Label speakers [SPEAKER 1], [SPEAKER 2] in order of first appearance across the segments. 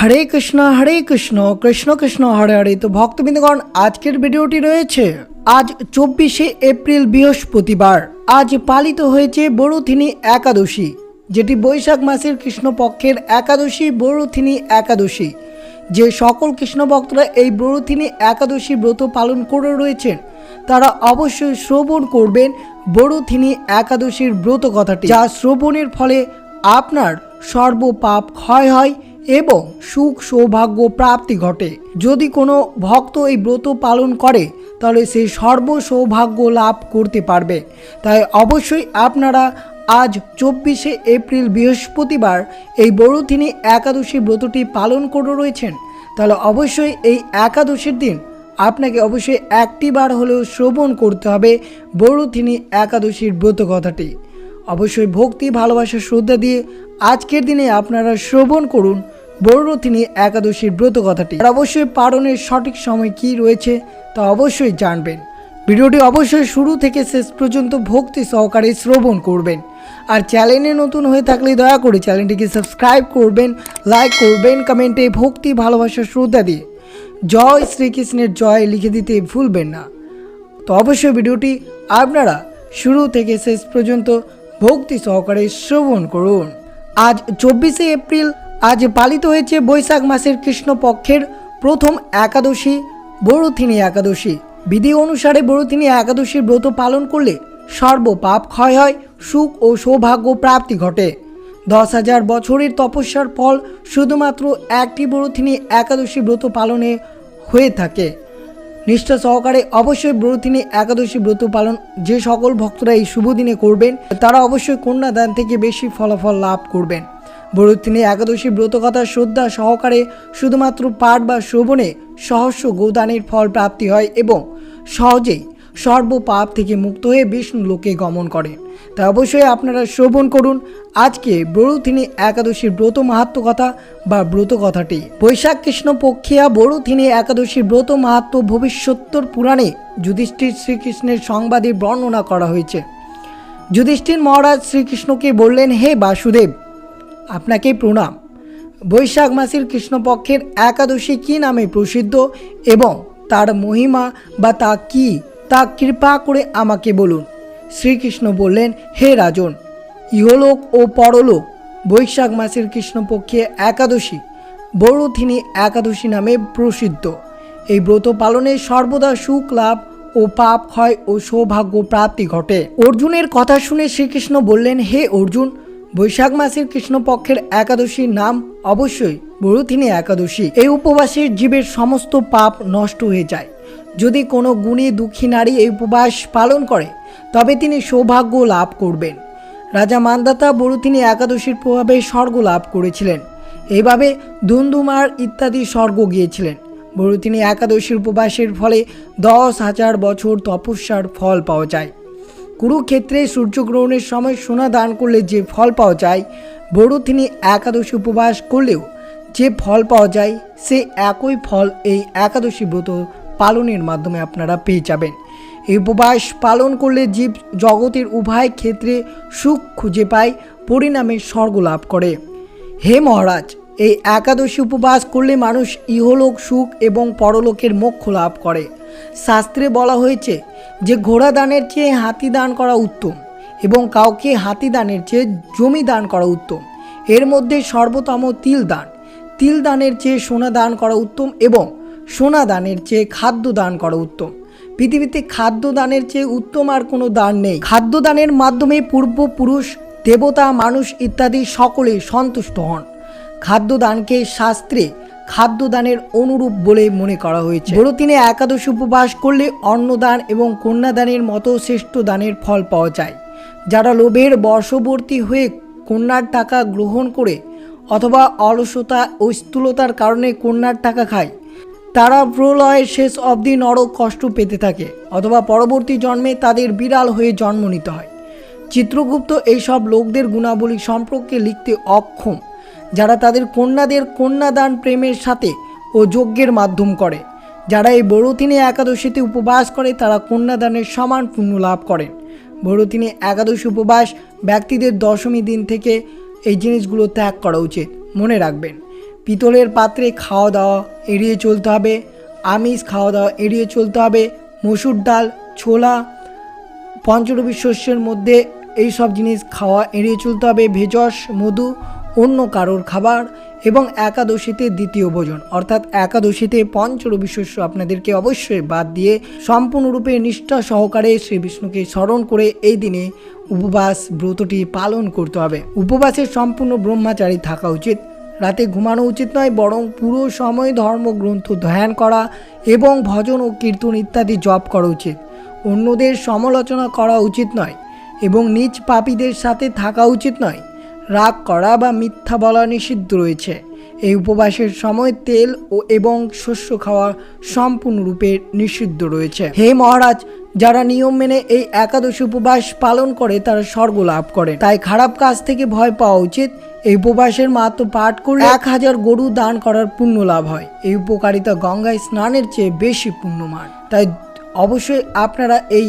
[SPEAKER 1] হরে কৃষ্ণ হরে কৃষ্ণ কৃষ্ণ কৃষ্ণ, হরে হরে। তো ভক্তবৃন্দগণ, আজকের ভিডিওটি রয়েছে আজ চব্বিশে এপ্রিল বৃহস্পতিবার। আজ পালিত হয়েছে বড়থিনী একাদশী, যেটি বৈশাখ মাসের কৃষ্ণপক্ষের একাদশী বড়থিনী একাদশী। যে সকল কৃষ্ণ ভক্তরা এই বড়থিনী একাদশী ব্রত পালন করে রয়েছেন, তারা অবশ্যই শ্রবণ করবেন বড়থিনী একাদশীর ব্রত কথাটি, যা শ্রবণের ফলে আপনার সর্বপাপ ক্ষয় হয় এবং সুখ সৌভাগ্য প্রাপ্তি ঘটে। যদি কোনো ভক্ত এই ব্রত পালন করে, তাহলে সে সর্ব সৌভাগ্য লাভ করতে পারবে। তাই অবশ্যই আপনারা আজ চব্বিশে এপ্রিল বৃহস্পতিবার এই বড়থিনী একাদশী ব্রতটি পালন করে রয়েছেন। তাহলে অবশ্যই এই একাদশীর দিন আপনাকে অবশ্যই একটি বার হলেও শ্রবণ করতে হবে বড়থিনী একাদশীর ব্রত কথাটি। অবশ্যই ভক্তি, ভালোবাসা, শ্রদ্ধা দিয়ে আজকের দিনে আপনারা শ্রবণ করুন। বড়থিনী একাদশীর ব্রত কথাটি। আর অবশ্যই পালনের সঠিক সময় কি রয়েছে তা অবশ্যই জানবেন। ভিডিওটি অবশ্যই শুরু থেকে শেষ পর্যন্ত ভক্তি সহকারে শ্রবণ করবেন। আর চ্যানেলে নতুন হয়ে থাকলে দয়া করে চ্যানেলটিকে সাবস্ক্রাইব করবেন, লাইক করবেন, কমেন্টে ভক্তি, ভালোবাসা, শ্রদ্ধা দিয়ে। জয় শ্রীকৃষ্ণের জয় লিখে দিতে ভুলবেন না। তো অবশ্যই ভিডিওটি আপনারা শুরু থেকে শেষ পর্যন্ত ভক্তি সহকারে শ্রবণ করুন। আজ চব্বিশে এপ্রিল আজ পালিত হয়েছে বৈশাখ মাসের কৃষ্ণপক্ষের প্রথম একাদশী, বড়থিনী একাদশী। বিধি অনুসারে বড়থিনী একাদশীর ব্রত পালন করলে সর্বপাপ ক্ষয় হয়, সুখ ও সৌভাগ্য প্রাপ্তি ঘটে। দশ হাজার বছরের তপস্যার ফল শুধুমাত্র একটি বড়থিনী একাদশী ব্রত পালনে হয়ে থাকে। নিষ্ঠা সহকারে অবশ্যই ব্রতদিনী একাদশী ব্রত পালন যে সকল ভক্তরা এই শুভ দিনে করবেন, তারা অবশ্যই কন্যাদান থেকে বেশি ফলাফল লাভ করবেন। বড়দিনী একাদশী ব্রতকথা শ্রদ্ধা সহকারে শুধুমাত্র পাঠ বা শ্রবণে সহস্র গোদানের ফল প্রাপ্তি হয় এবং সহজেই সর্বপাপ থেকে মুক্ত হয়ে বিষ্ণু লোকে গমন করেন। তাই অবশ্যই আপনারা শ্রবণ করুন। আজকে বড়থিনী একাদশীর ব্রত মাহাত্ম কথা বা ব্রত কথাটি বৈশাখ কৃষ্ণ পক্ষিয়া বড়থিনী একাদশীর ব্রত মাহাত্ম ভবিষ্যত্তর পুরাণে যুধিষ্ঠির শ্রীকৃষ্ণের সংবাদে বর্ণনা করা হয়েছে। যুধিষ্ঠির মহারাজ শ্রীকৃষ্ণকে বললেন, হে বাসুদেব আপনাকে প্রণাম। বৈশাখ মাসের কৃষ্ণপক্ষের একাদশী কী নামে প্রসিদ্ধ এবং তার মহিমা বা তা কী, তা কৃপা করে আমাকে বলুন। শ্রীকৃষ্ণ বললেন, হে রাজন, ইহলোক ও পরলোক, বৈশাখ মাসের কৃষ্ণপক্ষে একাদশী, বড়থিনী একাদশী নামে প্রসিদ্ধ। এই ব্রত পালনে সর্বদা সুখ লাভ ও পাপ ক্ষয় ও সৌভাগ্য প্রাপ্তি ঘটে। অর্জুনের কথা শুনে শ্রীকৃষ্ণ বললেন, হে অর্জুন বৈশাখ মাসের কৃষ্ণপক্ষের একাদশীর নাম অবশ্যই বড়থিনী একাদশী। এই উপবাসের জীবের সমস্ত পাপ নষ্ট হয়ে যায়। যদি কোনো গুণী দুঃখী নারী এই উপবাস পালন করে, তবে তিনি সৌভাগ্য লাভ করবেন। রাজা মান্দাতা বড়থিনী একাদশীর প্রভাবে স্বর্গ লাভ করেছিলেন। এইভাবে দুন্দুমার ইত্যাদি স্বর্গ গিয়েছিলেন। বড়থিনী একাদশীর উপবাসের ফলে দশ হাজার বছর তপস্যার ফল পাওয়া যায়। কুরুক্ষেত্রে সূর্যগ্রহণের সময় সোনা দান করলে যে ফল পাওয়া যায় বড়থিনী একাদশী উপবাস করলেও যে ফল পাওয়া যায়, সে একই ফল এই একাদশী ব্রত পালনের মাধ্যমে আপনারা পেয়ে যাবেন। এই উপবাস পালন করলে জীব জগতের উভয় ক্ষেত্রে সুখ খুঁজে পায়, পরিণামে স্বর্গ লাভ করে। হে মহারাজ, এই একাদশী উপবাস করলে মানুষ ইহলোক সুখ এবং পরলোকের মোক্ষ লাভ করে। শাস্ত্রে বলা হয়েছে যে ঘোড়া দানের চেয়ে হাতি দান করা উত্তম এবং কাউকে হাতি দানের চেয়ে জমি দান করা উত্তম। এর মধ্যে সর্বোত্তম তিল দান। তিল দানের চেয়ে সোনা দান করা উত্তম এবং সোনা দানের চেয়ে খাদ্য দান করা উত্তম। পৃথিবীতে খাদ্য দানের চেয়ে উত্তম আর কোনো দান নেই। খাদ্য দানের মাধ্যমে পূর্বপুরুষ, দেবতা, মানুষ ইত্যাদি সকলে সন্তুষ্ট হন। খাদ্যদানকে শাস্ত্রে খাদ্যদানের অনুরূপ বলে মনে করা হয়েছে। বড়দিনে একাদশ উপবাস করলে অন্নদান এবং কন্যাদানের মতো শ্রেষ্ঠ দানের ফল পাওয়া যায়। যারা লোভের বর্ষবর্তী হয়ে কন্যার টাকা গ্রহণ করে অথবা অলসতা ও স্থূলতার কারণে কন্যার টাকা খায়, তারা প্রলয়ের শেষ অবধি নরক কষ্ট পেতে থাকে অথবা পরবর্তী জন্মে তাদের বিড়াল হয়ে জন্ম নিতে হয়। চিত্রগুপ্ত এইসব লোকদের গুণাবলী সম্পর্কে লিখতে অক্ষম। যারা তাদের কন্যাদের কন্যাদান প্রেমের সাথে ও যজ্ঞের মাধ্যম করে। যারা এই বড়তিনে একাদশীতে উপবাস করে, তারা কন্যাদানের সমান পুণ্য লাভ করেন। বড়তিনে একাদশী উপবাস ব্যক্তিদের দশমী দিন থেকে এই জিনিসগুলো ত্যাগ করা উচিত। মনে রাখবেন, পিতলের পাত্রে খাওয়া দাওয়া এড়িয়ে চলতে হবে, আমিষ খাওয়া দাওয়া এড়িয়ে চলতে হবে, মসুর ডাল, ছোলা, পঞ্চরবি শস্যের মধ্যে এই সব জিনিস খাওয়া এড়িয়ে চলতে হবে ভেজস মধু কারোর খাবার এবং একাদশীতে দ্বিতীয় ভোজন। অর্থাৎ একাদশীতে পঞ্চরবি শস্য আপনাদেরকে অবশ্যই বাদ দিয়ে সম্পূর্ণরূপে নিষ্ঠা সহকারে শ্রী বিষ্ণুকে স্মরণ করে এই দিনে উপবাস ব্রতটি পালন করতে হবে। উপবাসের সম্পূর্ণ ব্রহ্মচারী থাকা উচিত। রাতে ঘুমানো উচিত নয়, বরং পুরো সময় ধর্মগ্রন্থ ধ্যান করা এবং ভজন ও কীর্তন ইত্যাদি জপ করা উচিত। অন্যদের সমালোচনা করা উচিত নয় এবং নিজ পাপীদের সাথে থাকা উচিত নয়। রাগ করা বা মিথ্যা বলা নিষিদ্ধ রয়েছে। এই উপবাসের সময় তেল ও এবং শস্য খাওয়া সম্পূর্ণরূপে নিষিদ্ধ রয়েছে। হে মহারাজ, যারা নিয়ম মেনে এই একাদশী উপবাস পালন করে, তারা স্বর্গ লাভ করে। তাই খারাপ কাজ থেকে ভয় পাওয়া উচিত। এই উপবাসের মাত্র পাঠ করলে এক হাজার গরু দান করার পুণ্য লাভ হয়। এই উপকারিতা গঙ্গায় স্নানের চেয়ে বেশি পুণ্যমান। তাই অবশ্যই আপনারা এই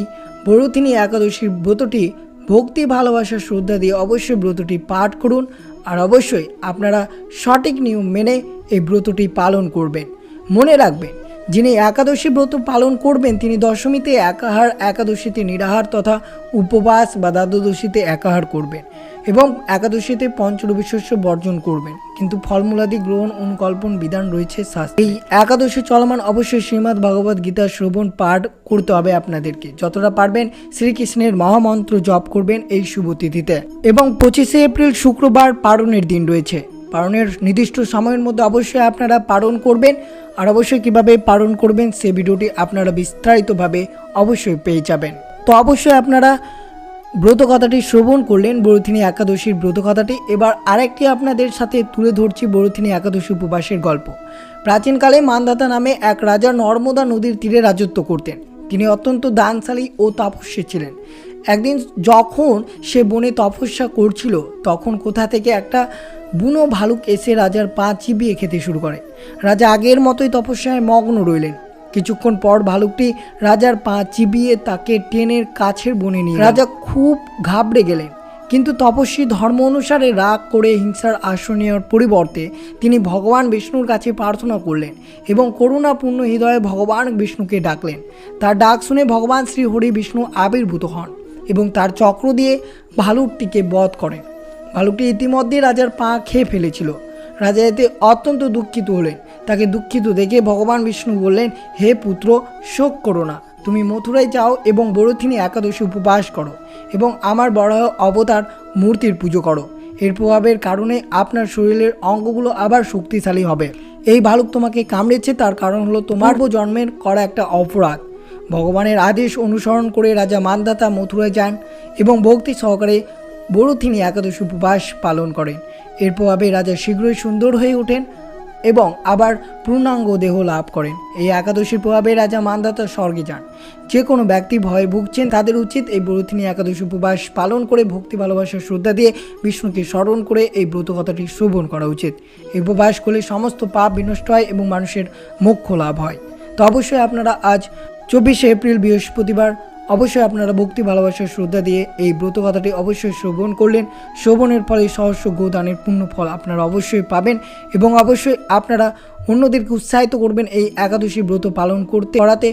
[SPEAKER 1] বড়থিনী একাদশীর ব্রতটি ভক্তি, ভালোবাসা, শ্রদ্ধা দিয়ে অবশ্যই ব্রতটি পাঠ করুন। আর অবশ্যই আপনারা সঠিক নিয়ম মেনে এই ব্রতটি পালন করবেন। মনে রাখবেন, যিনি একাদশী ব্রত পালন করবেন, তিনি দশমীতে একাহার, একাদশীতে নিরাহার তথা উপবাস বা দ্বাদশীতে একাহার করবেন। এবং একাদশীতে পঞ্চরবি শস্য বর্জন করবেন। কিন্তু ফলমূলাদি গ্রহণ অনুকল্পন বিধান রয়েছে শাস্ত্রে। এই একাদশী চলমান অবশ্যই শ্রীমদ্ ভগবত গীতা শ্রবণ পাঠ করতে হবে আপনাদেরকে। যতটা পারবেন শ্রীকৃষ্ণের মহামন্ত্র জপ করবেন এই শুভ তিথিতে। এবং পঁচিশে এপ্রিল শুক্রবার পারণের দিন রয়েছে। পালনের নির্দিষ্ট সময়ের মধ্যে অবশ্যই আপনারা পালন করবেন। আর অবশ্যই কীভাবে পালন করবেন সে ভিডিওটি আপনারা বিস্তারিতভাবে অবশ্যই পেয়ে যাবেন। তো অবশ্যই আপনারা ব্রত কথাটি শ্রবণ করলেন বরথিনী একাদশীর ব্রত কথাটি এবার আরেকটি আপনাদের সাথে তুলে ধরছি বরথিনী একাদশী উপবাসের গল্প। প্রাচীনকালে মানদাতা নামে এক রাজা নর্মদা নদীর তীরে রাজত্ব করতেন। তিনি অত্যন্ত দানশালী ও তপস্বী ছিলেন। একদিন যখন সে বনে তপস্যা করছিল, তখন কোথা থেকে একটা বুনো ভালুক এসে রাজার পা চিবিয়ে খেতে শুরু করে। রাজা আগের মতোই তপস্যায় মগ্ন রইলেন। কিছুক্ষণ পর ভালুকটি রাজার পা চিবিয়ে তাকে টেনের কাছের বনে নিয়ে রাজা খুব ঘাবড়ে গেলেন, কিন্তু তপস্বী ধর্ম অনুসারে রাগ করে হিংসার আশ্রয় নেওয়ার পরিবর্তে তিনি ভগবান বিষ্ণুর কাছে প্রার্থনা করলেন এবং করুণাপূর্ণ হৃদয়ে ভগবান বিষ্ণুকে ডাকলেন। তার ডাক শুনে ভগবান শ্রী হরি বিষ্ণু আবির্ভূত হন এবং তার চক্র দিয়ে ভালুকটিকে বধ করেন। ভালুকটি ইতিমধ্যে রাজার পা খেয়ে ফেলেছিল। রাজা এতে অত্যন্ত দুঃখিত হলেন। তাকে দুঃখিত দেখে ভগবান বিষ্ণু বললেন, হে পুত্র, শোক করো না। তুমি মথুরায় যাও এবং বড়থিনী একাদশী উপবাস করো এবং আমার বড় অবতার মূর্তির পুজো করো। এর প্রভাবের কারণে আপনার শরীরের অঙ্গগুলো আবার শক্তিশালী হবে। এই ভালুক তোমাকে কামড়েছে, তার কারণ হলো তোমার জন্মের করা একটা অপরাধ। ভগবানের আদেশ অনুসরণ করে রাজা মানদাতা মথুরায় যান এবং ভক্তি সহকারে বড়থিনী একাদশী উপবাস পালন করেন। এর প্রভাবে রাজা শীঘ্রই সুন্দর হয়ে ওঠেন। এবং আবার পূর্ণাঙ্গ দেহ লাভ করেন। এই একাদশীর প্রভাবে রাজা মানদাতা স্বর্গে যান। যে কোনো ব্যক্তি ভয়ে ভুগছেন, তাদের উচিত এই ব্রতনী একাদশী উপবাস পালন করে ভক্তি, ভালোবাসা, শ্রদ্ধা দিয়ে বিষ্ণুকে স্মরণ করে এই ব্রত কথাটি শ্রবণ করা উচিত। এই উপবাস করলে সমস্ত পাপ বিনষ্ট হয় এবং মানুষের মোক্ষ লাভ হয়। তো অবশ্যই আপনারা আজ চব্বিশে এপ্রিল বৃহস্পতিবার অবশ্যই আপনারা ভক্তি, ভালোবাসা, শ্রদ্ধা দিয়ে এই ব্রত কথাটি অবশ্যই শ্রবণ করলেন। শ্রবণের ফলে সহস্র গোদানের পূর্ণ ফল আপনারা অবশ্যই পাবেন এবং অবশ্যই আপনারা অন্যদেরকে উৎসাহিত করবেন এই একাদশী ব্রত পালন করতে, করাতে।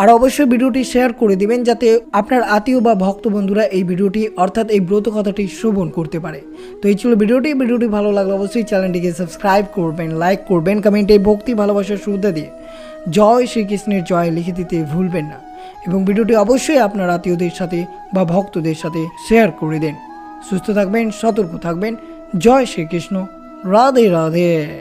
[SPEAKER 1] আর অবশ্যই ভিডিওটি শেয়ার করে দিবেন যাতে আপনার আত্মীয় বা ভক্ত বন্ধুরা এই ভিডিওটি অর্থাৎ এই ব্রত কথাটি শ্রবণ করতে পারে। তো এই ছিল ভিডিওটি। ভিডিওটি ভালো লাগলে অবশ্যই চ্যানেলটিকে সাবস্ক্রাইব করবেন, লাইক করবেন, কমেন্টে ভক্তি ভালোবাসার শ্রদ্ধা দিয়ে। জয় শ্রীকৃষ্ণের জয় লিখে দিতে ভুলবেন না। এবং ভিডিওটি অবশ্যই আপনার আত্মীয়দের সাথে বা ভক্তদের সাথে শেয়ার করে দেন। সুস্থ থাকবেন, সতর্ক থাকবেন। জয় শ্রীকৃষ্ণ। রাধে রাধে।